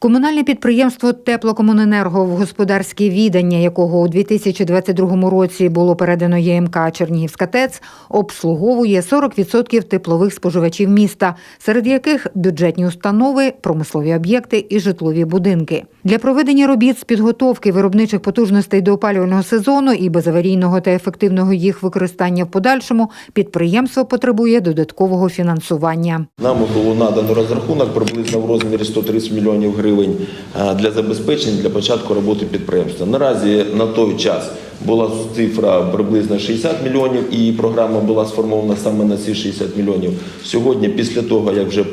Комунальне підприємство Теплокомуненерго, в господарське відання якого у 2022 році було передано ЄМК Чернігівська ТЕЦ, обслуговує 40% теплових споживачів міста, серед яких бюджетні установи, промислові об'єкти і житлові будинки. Для проведення робіт з підготовки виробничих потужностей до опалювального сезону і безаварійного та ефективного їх використання в подальшому підприємство потребує додаткового фінансування. Нам було надано розрахунок приблизно в розмірі 130 мільйонів гривень е, для забезпечення для початку роботи підприємства. Наразі на той час була цифра приблизно 60 мільйонів, і програма була сформована саме на ці 60 мільйонів. Сьогодні, після того як вже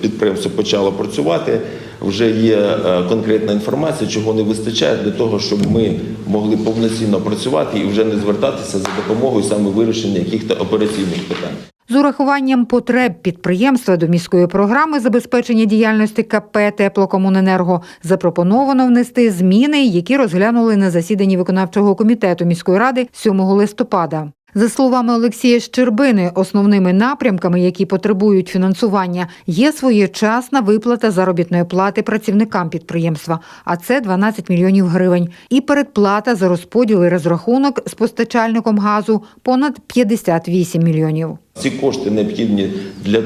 підприємство почало працювати, вже є е, конкретна інформація, чого не вистачає для того, щоб ми могли повноцінно працювати і вже не звертатися за допомогою саме вирішення якихось операційних питань. З урахуванням потреб підприємства до міської програми забезпечення діяльності КП Теплокомуненерго запропоновано внести зміни, які розглянули на засіданні виконавчого комітету міської ради 7 листопада. За словами Олексія Щербини, основними напрямками, які потребують фінансування, є своєчасна виплата заробітної плати працівникам підприємства, а це 12 мільйонів гривень, і передплата за розподіл і розрахунок з постачальником газу понад 58 мільйонів. Ці кошти необхідні для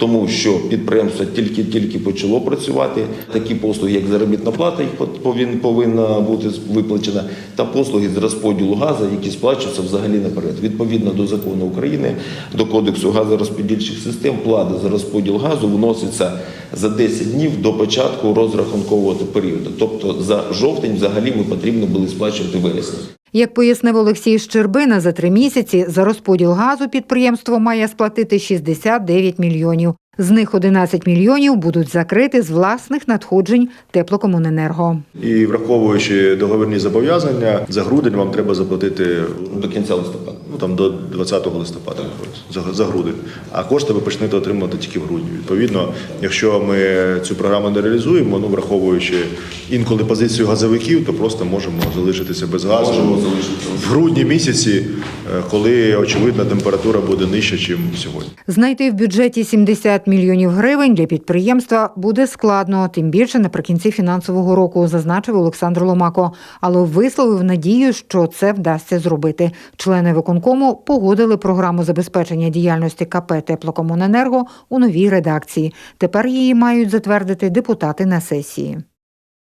тому, що підприємство тільки-тільки почало працювати. Такі послуги, як заробітна плата, їх повинна бути виплачена, та послуги з розподілу газу, які сплачуються взагалі наперед. Відповідно до закону України, до кодексу газорозподільчих систем, плата за розподіл газу вноситься за 10 днів до початку розрахункового періоду. Тобто за жовтень взагалі ми потрібно були сплачувати вересні. Як пояснив Олексій Щербина, за три місяці за розподіл газу підприємство має сплатити 69 мільйонів. З них 11 мільйонів будуть закриті з власних надходжень теплокомуненерго. І враховуючи договірні зобов'язання, за грудень вам треба заплатити До кінця листопада. ну там до 20 листопада за, за грудень. А кошти ви почнете отримувати тільки в грудні. Відповідно, якщо ми цю програму не реалізуємо, ну враховуючи інколи позицію газовиків, то просто можемо залишитися без газу Можемо залишитися. в грудні місяці, коли очевидно температура буде нижча, ніж сьогодні. Знайти в бюджеті 70 мільйонів гривень для підприємства буде складно, тим більше наприкінці фінансового року, зазначив Олександр Ломако. Але висловив надію, що це вдасться зробити. Члени виконкому погодили програму забезпечення діяльності КП Теплокомуненерго у новій редакції. Тепер її мають затвердити депутати на сесії.